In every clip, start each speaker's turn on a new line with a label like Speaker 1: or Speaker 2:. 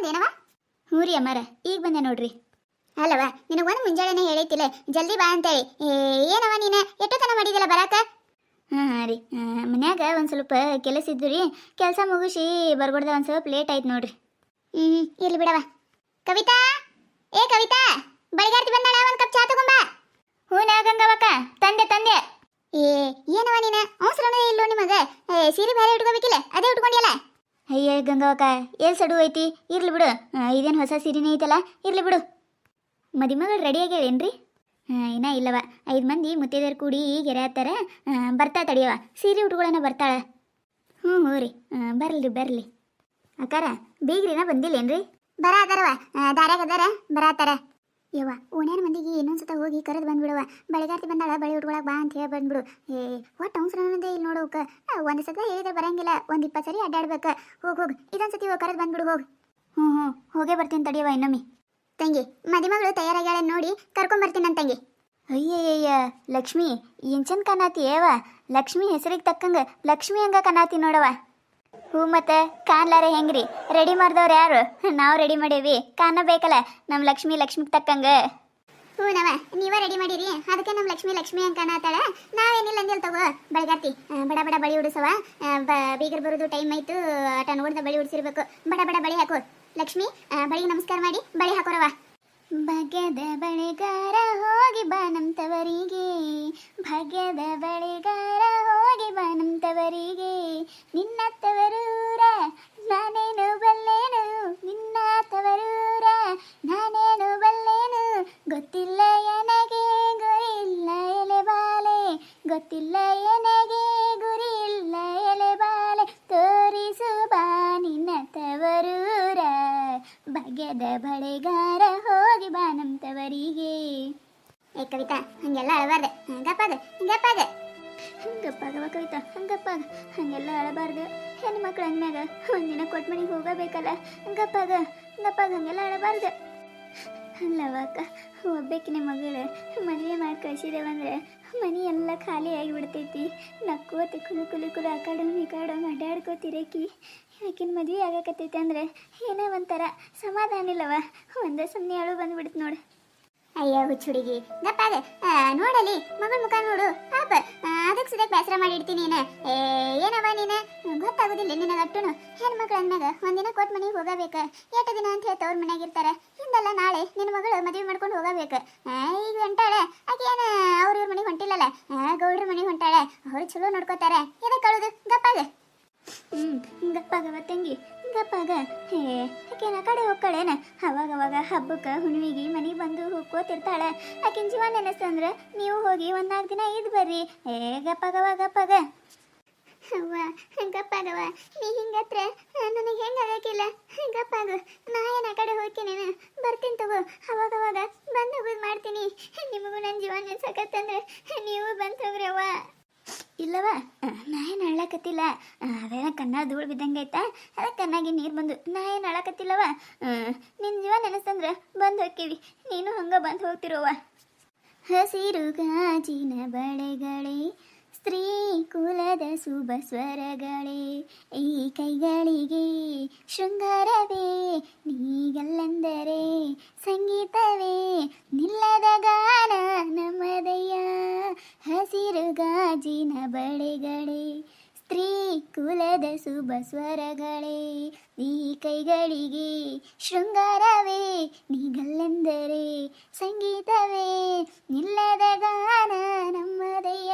Speaker 1: ಬಂದೇನವ? ಹ್ಞೂ ರೀ ಅಮ್ಮಾರ, ಈಗ ಬಂದೆ ನೋಡ್ರಿ. ಅಲ್ಲವ ಒಂದು ಮುಂಜಾನೆನೇ ಹೇಳೈತಿಲ್ಲ ಜಲ್ದಿ ಬಾ ಅಂತೇಳಿ. ಏನವ ನೀನು ತನ ಮಾಡಿದಿಲ್ಲ ಬರಾಕ? ಹಾಂ ಹಾಂ ರೀ. ಮನ್ಯಾಗ ಒಂದು ಸ್ವಲ್ಪ ಕೆಲಸ ಇದ್ದು ರೀ, ಕೆಲಸ ಮುಗಿಸಿ ಬರ್ಬಾರ್ದ ಒಂದು ಸ್ವಲ್ಪ ಲೇಟ್ ಆಯ್ತು ನೋಡ್ರಿ. ಹ್ಞೂ ಇರ್ಲಿ ಬಿಡವ. ಕವಿತಾ? ಏ, ಕವಿತಾ, ಬಳಿಗಾರ್ತಿ ಬಂದಾಳ, ಒಂದು ಕಪ್ ಚಾ ತಗೊಂಬ. ಹ್ಞೂ ನಾ ಗಂಗವಕ್ಕ, ತಂದೆ ತಂದೆ. ಏ, ಏನವ ನೀನ, ಅವಸರನೇ ಇಲ್ಲೋ ನಿಮಗ? ಸೀರೆ ಬೇರೆ ಉಟ್ಕೋಬೇಕಿಲ್ಲ, ಅದೇ ಉಟ್ಕೊಂಡಿಯಲ್ಲ? ಅಯ್ಯ ಗಂಗವಕ್ಕ ಎಲ್ಲಿ ಸಡು ಐತಿ ಇರ್ಲಿ ಬಿಡು. ಇದೇನು ಹೊಸ ಸೀರೆನೇ ಐತಲ್ಲ? ಇರ್ಲಿ ಬಿಡು. ಮದಿಮಗಳು ರೆಡಿ ಆಗ್ಯಾವೇನ್ರಿ ಇನ್ನ ಇಲ್ಲವ. ಐದು ಮಂದಿ ಮುತ್ತೈದೆಯರು ಕೂಡಿ ಗೆರೆ ಹತ್ತಾರ. ಬರ್ತಾ ತಡಿಯವ ಸೀರೆ ಉಟ್ಕೊಳ್ಳೋಣ ಬರ್ತಾಳ. ಹ್ಞೂ ಹ್ಞೂ ರೀ. ಬರಲಿ ಬರಲಿ. ಅಕ್ಕಾರ, ಬೀಗ್ರಿನ ಬಂದಿಲ್ಲೇನ್ರಿ? ಬರಾತಾರವ ದಾರ್ಯಾಗ ಅದಾರ. ಬರಾತಾರ ಯವ್ವ ಓಣ್ಯಾನ ಮಂದಿಗೆ ಇನ್ನೊಂದ್ಸತ ಹೋಗಿ ಕರೆದು ಬಂದ್ಬಿಡುವ. ಬಳೆಗಾರ್ತಿ ಬಂದಾಳ ಬಳಿ ಉಟ್ಕೊಳಕ್ ಬಾ ಅಂತ ಹೇಳಿ ಬಂದ್ಬಿಡು. ಏ ಒಟ್ಟು ಅವಸರನದೇ ಇಲ್ಲಿ ನೋಡೋಕ ಒಂದು ಸತಿ ಹೇಳಿದ್ರೆ ಬರಂಗಿಲ್ಲ. ಒಂದು ಇಪ್ಪತ್ತು ಸರಿ ಅಡ್ಡಾಡ್ಬೇಕ. ಹೋಗ್ ಹೋಗ್. ಇದೊಂದು ಸತಿ ಕರೆದು ಬಂದ್ಬಿಡು, ಹೋಗ್. ಹ್ಞೂ ಹ್ಞೂ ಹೋಗೇ ಬರ್ತೀನಿ ತಡಿಯವ ಇನ್ನೊಮ್ಮೆ. ತಂಗಿ, ಮದುಮಗಳು ತಯಾರಾಗ್ಯಾಳೆ ನೋಡಿ ಕರ್ಕೊಂಬರ್ತೀನಿ ನನ್ನ ತಂಗಿ. ಅಯ್ಯಯ್ಯಯ್ಯ, ಲಕ್ಷ್ಮಿ, ಏನ್ ಚಂದ ಕನಾತಿ ಏವ? ಲಕ್ಷ್ಮಿ ಹೆಸರಿಗೆ ತಕ್ಕಂಗ ಲಕ್ಷ್ಮಿ ಹಂಗ ಕನಾತಿ ನೋಡವ ಹೂ ಮತ್ತೆ ಕಾನ್ಲಾರೆ ಹೆಂಗ್ರಿ? ರೆಡಿ ಮಾಡ್ದವ್ರು ಯಾರು? ನಾವು ರೆಡಿ ಮಾಡೇವಿ. ಕಾನ ಬೇಕಲ್ಲ ನಮ್ಮ ಲಕ್ಷ್ಮಿ ಲಕ್ಷ್ಮಿಗೆ ತಕ್ಕಂಗ. ಹ್ಞೂ ನವ ರೆಡಿ ಮಾಡಿರಿ. ಅದಕ್ಕೆ ನಮ್ಮ ಲಕ್ಷ್ಮಿ ಲಕ್ಷ್ಮಿ ಅಂತ ಕಾಣತ್ತಾಳ ನಾವೇನಿಲ್ಲ ಅಂದಿಲ್ ತಗೋ ಬಳಿಗಾರ್ತಿ ಆ, ಬಡ ಬಡ ಬಳಿ ಉಡಿಸವ. ಬೀಗರ್ ಬರೋದು ಟೈಮ್ ಆಯ್ತು ಆಟ ನೋಡ್ದ ಬಳಿ ಉಡಿಸಿರ್ಬೇಕು. ಬಡ ಬಡ ಬಳಿ ಹಾಕು. ಲಕ್ಷ್ಮಿ ಬಳಿ ನಮಸ್ಕಾರ ಮಾಡಿ ಬಳಿ ಹಾಕೋರವ. ಭಾಗ್ಯದ ಬಳೆಗಾರ ಹೋಗಿ ಬಾ ನಮ್ ತವರಿಗೆ ಭಾಗ್ಯದ ಬಳೆಗಾರ ಹೋಗಿ ಬಾ ನಮ್ ಭಾಗ್ಯದ ಬಳೆಗಾರ ಹೋಗಿ ಬಾ ನಮ್ ತವರಿಗೆ ಏ ಕವಿತಾ, ಹಂಗೆಲ್ಲ ಅಳಬಾರ್ದೆ. ಹಂಗಪ್ಪಾಗ ಹಂಗಪ್ಪಾಗ ಹಂಗಪ್ಪಾಗವ ಕವಿತಾ ಹಂಗಪ್ಪಾಗ ಹಂಗೆಲ್ಲ ಅಳಬಾರ್ದು. ಹೆಣ್ಣು ಮಕ್ಳು ಅಂದ್ಮ್ಯಾಗ ಒಂದಿನ ಕೊಟ್ಟು ಮನೆಗೆ ಹೋಗಬೇಕಲ್ಲ ಹಂಗಪ್ಪಾಗ ಹಂಗಪ್ಪಾಗ ಹಂಗೆಲ್ಲ ಅಳಬಾರ್ದು. ಅಲ್ಲವಕ್ಕ ಒಬ್ಬಕ್ಕಿನ ಮಗಳು ಮದುವೆ ಮಾಡಿ ಕಳ್ಸಿದೇವಂದ್ರೆ ಮನೆ ಎಲ್ಲ ಖಾಲಿ ಆಗಿಬಿಡ್ತೈತಿ. ನಕ್ಕೋತಿ ಕುಲು ಕುಲು ಕುಲು ಆ ಕಡೆ ಈ ಕಡೆ ಅಡ್ಡಾಡ್ಕೋತಿರಕಿ ಆಕಿನ ಮದ್ವೆ ಆಗಕತ್ತೈತೆ ಅಂದ್ರೆ ಏನೋ ಒಂಥರ ಸಮಾಧಾನ ಇಲ್ಲವ ಒಂದೇ ಸುಮ್ಮನೆ ಅಳು ಬಂದ್ಬಿಡ್ತು ನೋಡು. ಅಯ್ಯ, ಹುಚ್ಚುಡುಗಿ. ಗಪ್ಪಾಗ ನೋಡಲಿ ಮಗಳ ಮುಖ ನೋಡು. ಪಾಪ ಅದಕ್ಕೆ ಸದ್ಯಕ್ಕೆ ಬೇಸರ ಮಾಡಿ ಇರ್ತೀನಿ ನೀನು. ಏ ಏನವ ನೀನು? ಗೊತ್ತಾಗೋದಿಲ್ಲ ನಿನಗೆ ಅಟ್ಟುನು. ಹೆಣ್ಮಕ್ಳು ಅಂದಾಗ ಒಂದಿನ ಕೊಟ್ಟು ಮನೆಗೆ ಹೋಗಬೇಕ. ಎಷ್ಟು ದಿನ ಅಂತ ಹೇಳ್ತಾ ಅವ್ರ ಮನ್ಯಾಗ ಇರ್ತಾರೆ ಹಿಂದಲ್ಲ ನಾಳೆ ನಿನ್ನ ಮಗಳು ಮದುವೆ ಮಾಡ್ಕೊಂಡು ಹೋಗಬೇಕು. ಈಗ ಹೊಂಟಾಳೆ. ಆಕೆ ಏನು ಅವ್ರ ಇವ್ರ ಮನೆಗೆ ಹೊಂಟಿಲ್ಲಲ್ಲ? ಗೌಡ್ರ ಮನೆಗೆ ಹೊಂಟಾಳೆ. ಅವ್ರು ಚಲೋ ನೋಡ್ಕೋತಾರೆ. ಏನಕ್ಕೆ ಕಳೋದು ಗಪ್ಪಾಗ ಹ್ಮ್ ಗಪ್ಪಾಗವ ತಂಗಿ ಹಿಂಗಪ್ಪಾಗ, ಹೇ, ಆಕೆನ ಕಡೆ ಹೋಗ್ಕಳೇನ ಅವಾಗ ಅವಾಗ ಹಬ್ಬಕ್ಕೆ ಹುಣ್ಣಿಮೆಗೆ ಮನೆಗೆ ಬಂದು ಹೋಗ್ಕೋತಿರ್ತಾಳೆ ಆಕಿನ ಜೀವ ನೆನೆಸ್ತಂದ್ರೆ ನೀವು ಹೋಗಿ ಒಂದ್ ನಾಲ್ಕು ದಿನ ಇದ್ ಬರ್ರಿ. ಏ ಗಪ್ಪಾಗವ ಗಪ್ಪಾಗ. ಅವ್ವ ಗಪ್ಪಾಗವ ನೀ ಹಿಂಗತ್ರ, ನನಗೆ ಹೆಂಗ ಆಗಕ್ಕಿಲ್ಲ ಗಪ್ಪಾಗು, ನಾ ಏನ ಆ ಕಡೆ ಹೋಗ್ತೀನಿ ಬರ್ತೀನಿ ತಗೋ. ಅವಾಗ ಅವಾಗ ಬಂದು ಹೋಗೋದು ಮಾಡ್ತೀನಿ. ನಿಮಗೂ ನನ್ನ ಜೀವನ ನೆನ್ಸಕತ್ತಂದ್ರೆ ನೀವು ಬಂದು ಹೋಗ್ರಿ ಅವ್ವ. ಇಲ್ಲವ? ನಾ ಏನು ಅಳಕತ್ತಿಲ್ಲ ಅದೇನ ಕಣ್ಣ ಧೂಳು ಬಿದ್ದಂಗೆ ಆಯ್ತಾ ಅದಕ್ಕೆ ಕಣ್ಣಾಗಿ ನೀರು ಬಂದು, ನಾ ಏನು ಅಳಕತ್ತಿಲ್ಲವ ನಿನ್ನ ಜೀವ ನೆನೆಸ್ತಂದ್ರೆ ಬಂದು ಹೋಗ್ತೀವಿ ನೀನು ಹಂಗೆ ಬಂದು ಹೋಗ್ತಿರೋವ? ಹಸಿರು ಗಾಜಿನ ಸ್ತ್ರೀ ಶುಭ ಸ್ವರಗಳೇ, ಈ ಕೈಗಳಿಗೆ ಶೃಂಗಾರವೇ, ನೀಗಲ್ಲೆಂದರೆ ಸಂಗೀತವೇ. ನಿಲ್ಲದ ಗಾನ ನಮ್ಮದಯ್ಯ, ಹಸಿರು ಗಾಜಿನ ಬಳೆಗಳೇ. ಸ್ತ್ರೀ ಕುಲದ ಸ್ವರಗಳೇ, ಈ ಕೈಗಳಿಗೆ ಶೃಂಗಾರವೇ. ನೀಗಲ್ಲೆಂದರೆ ಸಂಗೀತವೇ, ನಿಲ್ಲದ ಗಾನ ನಮ್ಮದಯ್ಯ.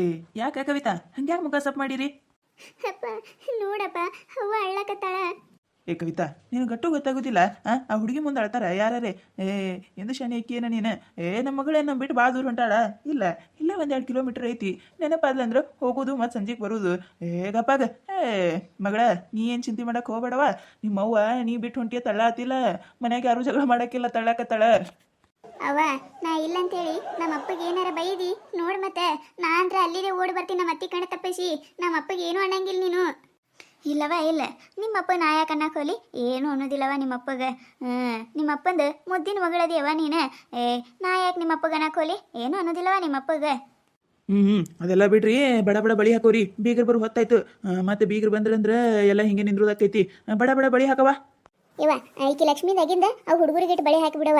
Speaker 2: ಏ ಯಾಕೆ ಕವಿತಾ? ಹಂಗ್ಯಾಕ ಮುಖ ಸಪ್ ಮಾಡಿರಿ?
Speaker 1: ಅಪ್ಪ ನೋಡಪ್ಪ ಅವ್ವ ಅಳ್ಳಕತ್ತಾಳ.
Speaker 2: ಏ ಕವಿತಾ ನೀನು ಗಟ್ಟು ಗೊತ್ತಾಗೋದಿಲ್ಲ ಆ? ಆ ಹುಡುಗಿ ಮುಂದೆ ಅಳ್ತಾರ ಯಾರೇ ಏ ಎಂದು ಶನಿ ಅಕ್ಕಿಯೇನ ನೀನು? ಏ ನಮ್ಮ ಮಗಳೇನು ಬಿಟ್ಟು ಭಾಳ ದೂರ ಹೊಂಟಾಳ. ಇಲ್ಲ ಇಲ್ಲ ಒಂದೆರಡು ಎರಡು ಕಿಲೋಮೀಟ್ರ್ ಐತಿ ನೆನಪಾದ್ಲಂದ್ರೆ ಹೋಗೋದು ಮತ್ತು ಸಂಜೆಗೆ ಬರೋದು. ಏ ಗಪ್ಪಾಗ ಏ ಮಗಳ ನೀ ಏನು ಚಿಂತೆ ಮಾಡಕ್ಕೆ ಹೋಗ್ಬೇಡವಾ? ನಿಮ್ಮ ಅವ್ವ ನೀ ಬಿಟ್ಟು ಹೊಂಟಿಯ ತಳ್ಳಾತಿಲ್ಲ. ಮನ್ಯಾಗ ಯಾರು ಜಗಳ ಮಾಡಕ್ಕಿಲ್ಲ ತಳ್ಳಾಕತ್ತಾಳ.
Speaker 1: ಅವ್ವ, ನಾ ಇಲ್ಲ ಅಂತೇಳಿ ನಮ್ಮ ಅಪ್ಪಗೆ ಏನಾರ ಬೈದಿ? ನೋಡ್ ಮತ್ತೆ. ನಾ ಅಂದ್ರ ಅಲ್ಲಿದೆ ಓಡಿ ಬರ್ತೀನಿ ನಮ್ಮ ಅತ್ತಿ ಕಣ ತಪ್ಪಿಸಿ. ನಮ್ಮ ಅಪ್ಪಗೆ ಏನು ಅನ್ನಂಗಿಲ್ಲ ನೀನು. ಇಲ್ಲವ ಇಲ್ಲ. ನಿಮ್ಮಪ್ಪ ನಾ ಯಾಕೆ ಏನು ಅನ್ನೋದಿಲ್ಲವ ನಿಮ್ಮಪ್ಪಗೆ. ನಿಮ್ಮ ನಿಮ್ಮಪ್ಪಂದು ಮುದ್ದಿನ ಮಗಳದಿಯವ ನೀನ. ಏ, ನಾ ಯಾಕೆ ನಿಮ್ಮಪ್ಪಗೆ ಹೋಲಿ ಏನು ಅನ್ನೋದಿಲ್ಲವ ನಿಮ್ಮಪ್ಪಗೆ.
Speaker 2: ಹ್ಮ್ ಅದೆಲ್ಲ ಬಿಡ್ರಿ. ಬಡ ಬಡ ಬಳಿ ಹಾಕೋರಿ. ಬೀಗರ್ ಬರು ಹೊತ್ತಾಯ್ತು. ಮತ್ತೆ ಬೀಗರ್ ಬಂದ್ರಂದ್ರ ಎಲ್ಲ ಹಿಂಗೆ ನಿಂದ್ರದಾಕೈತಿ ಬಡ ಬಡ ಬಳಿ ಹಾಕವ
Speaker 1: ಇವ ಈಕಿ ಲಕ್ಷ್ಮೀದಾಗಿಂದ ಅವು ಹುಡುಗರಿಗೆ ಬಳಿ ಹಾಕಿ ಬಿಡವ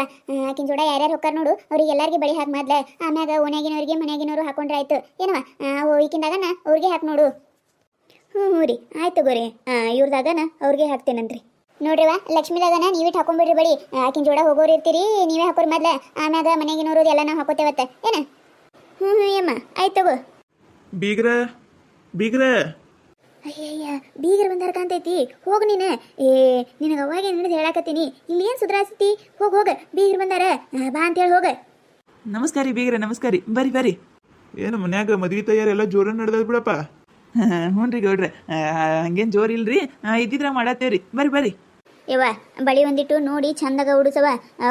Speaker 1: ಆಕಿನ ಜೋಡ ಯಾರ್ಯಾರು ಹೊಕ್ಕಾರ ನೋಡು, ಅವ್ರಿಗೆ ಎಲ್ಲರಿಗೆ ಬಳಿ ಹಾಕಿ ಮೊದ್ಲೆ. ಆಮ್ಯಾಗ ಓಣ್ಯಾಗಿನವ್ರಿಗೆ ಮನ್ಯಾಗಿನವ್ರು ಹಾಕೊಂಡ್ರೆ ಆಯ್ತು. ಏನವ ಅವು ಅವ್ರಿಗೆ ಹಾಕಿ ನೋಡು. ಹ್ಞೂ ಹ್ಞೂ ರೀ, ಆಯ್ತು ತಗೋರಿ ಇವ್ರದಾಗನ ಅವ್ರಿಗೆ ಹಾಕ್ತೇನಂತ್ರಿ. ನೋಡ್ರಿವ ಲಕ್ಷ್ಮೀದಾಗನ ನೀವಿಟ್ಟು ಹಾಕೊಂಡ್ಬಿಡ್ರಿ ಬಳಿ. ಆಕಿನ ಜೋಡ ಹೋಗೋರು ಇರ್ತೀರಿ, ನೀವೇ ಹಾಕೋರಿ ಮೊದ್ಲೆ. ಆಮ್ಯಾಗ ಮನೆಯಾಗಿನವ್ರದ್ದು ಎಲ್ಲ ನಾವು ಹಾಕೋತೇವತ್ತೆ ಏನ? ಹ್ಞೂ ಹ್ಞೂ ಅಮ್ಮ ಆಯ್ತು
Speaker 2: ಬೀಗ್ರ ಬೀಗ್ರ.
Speaker 1: ಅಯ್ಯಯ್ಯ ಬೀಗರ್ ಬಂದಾರ ಕಾಂತೈತಿ ಹೋಗು ನೀನೇ. ಏ ನಿನಗೆ ಅವಾಗ ಹಿಡಿದು ಹೇಳಾಕತ್ತೀನಿ. ಇಲ್ಲಿ ಏನು ಸುಧಾರಿಸ್ತಿ ಹೋಗಿ ಹೋಗ. ಬೀಗರ್ ಬಂದಾರ. ಬಾ ಅಂತೇಳಿ ಹೋಗ.
Speaker 2: ನಮಸ್ಕಾರ ರೀ ಬೀಗ್ರ ನಮಸ್ಕಾರ. ರೀ ಬರ್ರಿ ಬರ್ರಿ. ಏನು ಮನ್ಯಾಗ ಮದ್ವಿ ತಯಾರಿ ಎಲ್ಲ ಜೋರ ನಡೆದದ ಬಿಡಪ್ಪ? ಹ್ಞೂ ರೀ ಗೌಡ್ರೆ. ಹಂಗೇನು ಜೋರ್ ಇಲ್ರಿ? ಆ, ಇದ್ದಿದ್ರ ಮಾಡತ್ತೇವ್ರಿ. ಬರ್ರಿ ಬರ್ರಿ.
Speaker 1: ಯವ್ವ ಬಳಿ ಒಂದಿಟ್ಟು ನೋಡಿ ಚಂದಾಗ ಉಡಿಸವ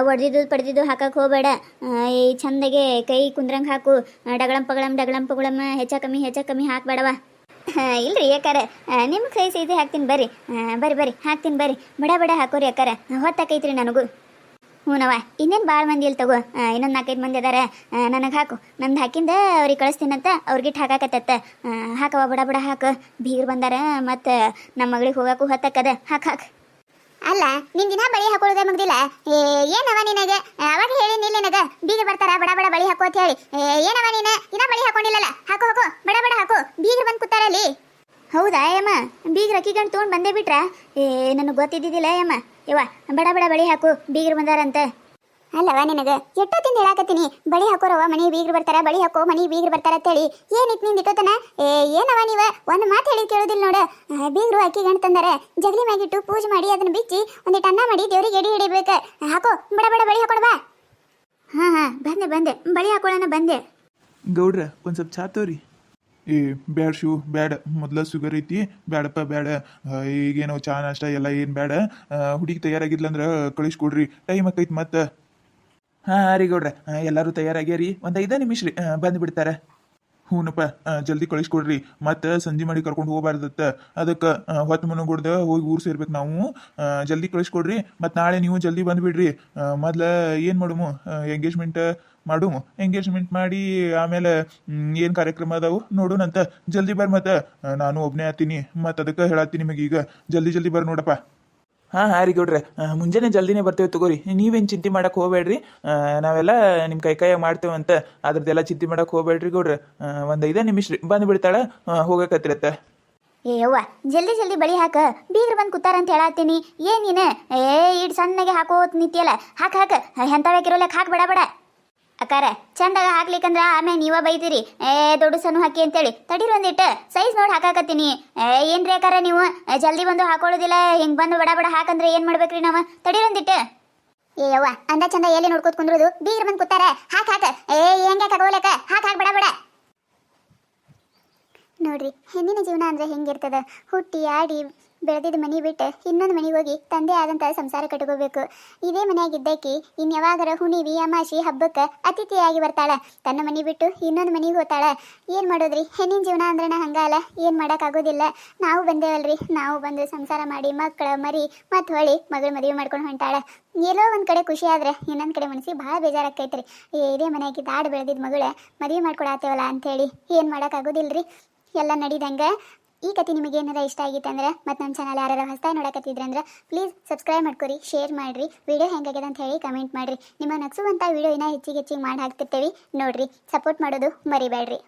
Speaker 1: ಒಡೆದಿದ್ದು ಪಡೆದಿದ್ದು ಹಾಕಕ್ಕೆ ಹೋಗಬೇಡ. ಈ ಚಂದಗೆ ಕೈ ಕುಂದ್ರಂಗೆ ಹಾಕು. ಡಗಳಂ ಪಗಳಂ ಡಗಳಂ ಪಗಳಂ ಹೆಚ್ಚ ಕಮ್ಮಿ ಹೆಚ್ಚ ಕಮ್ಮಿ ಹಾಕ್ಬೇಡವ ಇಲ್ರಿ ಯಾಕಾರ ನಿಮ್ಗೆ ಕೈ ಇದೆ ಹಾಕ್ತೀನಿ ಬರ್ರಿ. ಬರ್ರಿ ಬರ್ರಿ. ಹಾಕ್ತೀನಿ ಬರ್ರಿ. ಬಡ ಬಡ ಹಾಕೋರಿ ಯಾಕಾರ ಹೊತ್ತಾಕೈತ್ರಿ ನನಗೂ. ಹ್ಞೂನವ ಇನ್ನೇನು ಭಾಳ ಮಂದಿ ಇಲ್ಲಿ ತಗೋ. ಇನ್ನೊಂದು ನಾಲ್ಕೈದು ಮಂದಿ ಅದಾರ. ನನಗೆ ಹಾಕು. ನಂದು ಹಾಕಿಂದ ಅವ್ರಿಗೆ ಕಳಿಸ್ತೀನಂತ ಅವ್ರಿಗೆ ಹಾಕಾಕತ್ತತ್ತ ಹಾಕವ ಬಡ ಬಡ ಹಾಕು. ಬೀಗ್ರು ಬಂದಾರ ಮತ್ತು ನಮ್ಮ ಮಗಳಿಗೆ ಹೋಗಾಕು ಹೊತ್ತಾಕದ. ಹಾಕು ಹಾಕು. ಅಲ್ಲ, ನಿನ್ ದಿನ ಬಳಿ ಹಾಕೊಳ್ಳೋದೇ ಮುಗ್ದಿಲ್ಲ? ಏನವ ನಿನಗೆ? ಅವಾಗ ಹೇಳಿ ನಿನಗ. ಬೀಗ ಬರ್ತಾರ, ಬಡ ಬಡ ಬಳಿ ಹಾಕು ಅಂತ ಹೇಳಿ. ಏನವ ನೀನ? ದಿನ ಬಳಿ ಹಾಕೊಂಡಿಲ್ಲಲ್ಲ? ಹಾಕು ಹಾಕು. ಬಡ ಬಡ ಹಾಕು ಬೀಗ್ರು ಬಂದು ಕೂತಾರ ಅಲ್ಲಿ ಹೌದಾ ಯಮ್ಮ ಬೀಗ್ರ ಅಕ್ಕಿ ಗಣ ತೊಗೊಂಡು ಬಂದೇ ಬಿಟ್ರ? ಏ ನನಗೆ ಗೊತ್ತಿದ್ದಿದ್ದಿಲ್ಲ ಯಮ್ಮ ಯವ್ವ ಬಡ ಬಡ ಬಳಿ ಹಾಕು ಬೀಗ್ರು ಬಂದಾರಂತ. ಅಲ್ಲವ ನಿನಗ ಎಷ್ಟೊತ್ತಿಂದ ಹೇಳಾಕತ್ತೀನಿ. ಬಳಿ ಹಾಕೋರವ ಮನೆ ಬೀಗ್ರು ಬರ್ತಾರ ಬಳಿ ಹಾಕೋ ಮನೆ ಬೀಗ್ರ ಬರ್ತಾರ ಅಂತೇಳಿ. ಏನಿತ್ತು ನಿಂದ ಇಟ್ಟೋತನ ಏ ಏನವ ನೀವ? ಒಂದು ಮಾತು ಹೇಳಿ ಕೇಳೋದಿಲ್ಲ ನೋಡು. ಆ, ಬೀಗ್ರು ಅಕ್ಕಿ ಗಂಟು ತಂದಾರ. ಜಗಲಿ ಮ್ಯಾಗಿಟ್ಟು ಪೂಜೆ ಮಾಡಿ ಅದನ್ನ ಬಿಚ್ಚಿ ಒಂದಿಟ್ಟು ಅನ್ನ ಮಾಡಿ ದೇವ್ರಿಗೆ ಎಡಿ ಹಿಡಿಬೇಕು. ಹಾಕೋ ಬಡ ಬಡ ಬಳಿ ಹಾಕೊಡ ಬಾ. ಹಾ ಹಾ ಬಂದೆ ಬಂದೆ. ಬಳಿ ಹಾಕೊಳ್ಳೋಣ ಬಂದೆ.
Speaker 2: ಗೌಡ್ರ ಒಂದು ಸ್ವಲ್ಪ ಚಾ ಏ ಬ್ಯಾಡ ಬ್ಯಾಡ್ ಬ್ಯಾಡ ಮೊದ್ಲ ಶುಗರ್ ಐತಿ, ಬ್ಯಾಡಪ್ಪ, ಬ್ಯಾಡ ಈಗೇನು ಚಾ, ನಾಷ್ಟ ಎಲ್ಲ ಏನು ಬ್ಯಾಡ ಹುಡುಗಿ ತಯಾರಾಗಿದ್ಲಂದ್ರ ಕಳಿಸ್ಕೊಡ್ರಿ, ಟೈಮ್ ಆಕೈತಿ ಮತ್ತೆ. ಹಾಂ, ರೀ ಗೌಡ್ರೆ ಎಲ್ಲರೂ ತಯಾರಾಗ್ಯಾರಿ, ಒಂದು ಐದೇ ನಿಮಿಷ ರೀ ಬಂದು ಬಿಡ್ತಾರೆ. ಹ್ಞೂನಪ್ಪ ಜಲ್ದಿ ಕಳಿಸ್ಕೊಡ್ರಿ, ಮತ್ತೆ ಸಂಜೆ ಮಾಡಿ ಕರ್ಕೊಂಡು ಹೋಗಬಾರ್ದತ್ತ. ಅದಕ್ಕೆ ಹೊತ್ತು ಮನಗುಡ್ದ ಹೋಗಿ ಊರು ಸೇರ್ಬೇಕು ನಾವು. ಜಲ್ದಿ ಕಳಿಸ್ಕೊಡ್ರಿ ಮತ್ತು ನಾಳೆ ನೀವು ಜಲ್ದಿ ಬಂದುಬಿಡ್ರಿ ಮೊದ್ಲ ಏನು ಮಾಡುಮು ಎಂಗೇಜ್ಮೆಂಟ್ ಮಾಡುಮು ಎಂಗೇಜ್ಮೆಂಟ್ ಮಾಡಿ ಆಮೇಲೆ ಏನು ಕಾರ್ಯಕ್ರಮ ಅದಾವು ನೋಡೋಣಂತ ಜಲ್ದಿ ಬರ್ ಮತ್ತೆ. ನಾನು ಒಬ್ಬನೇ ಆತೀನಿ. ಮತ್ತೆ ಅದಕ್ಕೆ ಹೇಳತ್ತೀನಿ ನಿಮಗೆ ಈಗ. ಜಲ್ದಿ ಜಲ್ದಿ ಬರ್ ನೋಡಪ್ಪ. ಹಾಂ ಹಾಂ ರೀ ಗೌಡ್ರೆ. ಮುಂಜಾನೆ ಜಲ್ದಿನೇ ಬರ್ತೇವೆ ತಗೋರಿ. ನೀವೇನು ಚಿಂತೆ ಮಾಡಕ್ಕೆ ಹೋಗ್ಬೇಡ್ರಿ. ಆ, ನಾವೆಲ್ಲ ನಿಮ್ಮ ಕೈ ಕೈಯಾಗ ಮಾಡ್ತೇವಂತ ಅದ್ರದ್ದೆಲ್ಲ ಚಿಂತೆ ಮಾಡಕ್ಕೆ ಹೋಗ್ಬೇಡ್ರಿ ಗೌಡ್ರೆ. ಒಂದು ಐದೇ ನಿಮಿಷ ರೀ. ಬಂದು ಬಿಡ್ತಾಳೆ ಹೋಗಕತ್ತಿರತ್ತ
Speaker 1: ಏ ಯವ್ವ ಜಲ್ದಿ ಜಲ್ದಿ ಬಳಿ ಹಾಕ. ಬೀಗ್ರು ಬಂದು ಕೂತಾರ ಅಂತ ಹೇಳತ್ತೀನಿ. ಏನ್ ನೀನು? ಏ ಇಡ್ ಸಣ್ಣಗೆ ಹಾಕೋತ್ ನಿಂತಿಯಲ್ಲ. ಹಾಕ ಹಾಕ. ಎಂತವೇಕಿರೋಲೆಕ್ ಹಾಕ್ ಬೇಡ ಬೇಡ. ಅಕ್ಕಾರ, ಚಂದಾಗ ಹಾಕ್ಲಿಕ್ಕಂದ್ರ ಆಮೇಲೆ ನೀವ ಬೈತೀರಿ ಏ ದೊಡ್ಡ ಸಣ್ಣ ಹಾಕಿ ಅಂತೇಳಿ. ತಡೀರಿ ಒಂದಿಟ್ಟು ಸೈಜ್ ನೋಡಿ ಹಾಕಾಕತ್ತೀನಿ. ಏನ್ರಿ ಅಕ್ಕಾರ ನೀವು? ಜಲ್ದಿ ಬಂದು ಹಾಕೊಳ್ಳೋದಿಲ್ಲ, ಹಿಂಗ್ ಬಂದು ಬಡ ಬಡ ಹಾಕಂದ್ರೆ ಏನ್ ಮಾಡ್ಬೇಕ್ರಿ ನಾವು? ತಡೀರಿ ಒಂದಿಟ್ಟು ಏ, ಯವ್ವ, ಅಂದ ಚಂದ ಎಲ್ಲಿ ನೋಡ್ಕೊತ ಕುಂದ್ರದು? ಬೀರ್ ಬಂದು ಕೂತಾರ. ಹಾಕ್, ಹಾಕ. ಏ, ಹೆಂಗೆ ಕಗೋಲಕ ಹಾಕ್ ಹಾಕ್, ಬಡ ಬಡ. ನೋಡ್ರಿ, ಹೆಣ್ಣಿನ ಜೀವನ ಅಂದ್ರೆ ಹೆಂಗಿರ್ತದ? ಹುಟ್ಟಿ, ಆಡಿ ಬೆಳೆದಿದ್ದ ಮನೆ ಬಿಟ್ಟು ಇನ್ನೊಂದು ಮನೆಗೆ ಹೋಗಿ ತಂದೆ ಆದಂಥ ಸಂಸಾರ ಕಟ್ಕೋಬೇಕು. ಇದೇ ಮನೆಯಾಗಿದ್ದಕ್ಕಿ ಇನ್ಯಾವಾಗರ ಹುಣಿವಿ ಅಮಾಶಿ ಹಬ್ಬಕ್ಕೆ ಅತಿಥಿಯಾಗಿ ಬರ್ತಾಳ. ತನ್ನ ಮನೆ ಬಿಟ್ಟು ಇನ್ನೊಂದು ಮನೆಗೆ ಹೋಗ್ತಾಳೆ. ಏನು ಮಾಡೋದ್ರಿ? ಹೆಣ್ಣಿನ ಜೀವನ ಅಂದ್ರೆ ಹಂಗಲ್ಲ. ಏನು ಮಾಡೋಕ್ಕಾಗೋದಿಲ್ಲ. ನಾವು ಬಂದೇವಲ್ರಿ. ನಾವು ಬಂದು ಸಂಸಾರ ಮಾಡಿ ಮಕ್ಕಳ ಮರಿ, ಮತ್ತು ಹೊಳಿ ಮಗಳ ಮದುವೆ ಮಾಡ್ಕೊಂಡು ಹೊಂಟಾಳ. ಎಲ್ಲೋ ಒಂದು ಕಡೆ ಖುಷಿ ಆದ್ರೆ ಇನ್ನೊಂದು ಕಡೆ ಮನಸ್ಸಿಗೆ ಭಾಳ ಬೇಜಾರಾಕೈತ್ರಿ ಇದೇ ಮನೆಯಾಗಿ ದಾಡ್ ಬೆಳೆದಿದ್ದ ಮಗಳ ಮದುವೆ ಮಾಡ್ಕೊಡತ್ತೇವಲ್ಲ ಅಂಥೇಳಿ ಏನು ಮಾಡೋಕ್ಕಾಗೋದಿಲ್ರಿ? ಎಲ್ಲ ನಡಿದಂಗೆ ಈ ಕತೆ ನಿಮಗೆ ಏನಾರ ಇಷ್ಟ ಆಗಿತ್ತು ಅಂದ್ರೆ ಮತ್ತು ನಮ್ಮ ಚಾನಲ್ ಯಾರು ಹೊಸದಾಗಿ ನೋಡಕತ್ತಿದ್ರೆ ಅಂದ್ರೆ ಪ್ಲೀಸ್ ಸಬ್ಸ್ಕ್ರೈಬ್ ಮಾಡ್ಕೊರಿ ಶೇರ್ ಮಾಡಿರಿ ವಿಡಿಯೋ ಹೆಂಗಾಗ್ಯದ ಅಂತ ಹೇಳಿ ಕಮೆಂಟ್ ಮಾಡಿರಿ. ನಿಮ್ಮ ನಗಸುವಂಥ ವಿಡಿಯೋ ಇನ್ನೂ ಹೆಚ್ಚಿಗೆ ಹೆಚ್ಚಿಗೆ ಮಾಡಿ ಹಾಕ್ತಿರ್ತೀವಿ ನೋಡ್ರಿ ಸಪೋರ್ಟ್ ಮಾಡೋದು ಮರಿಬೇಡ್ರಿ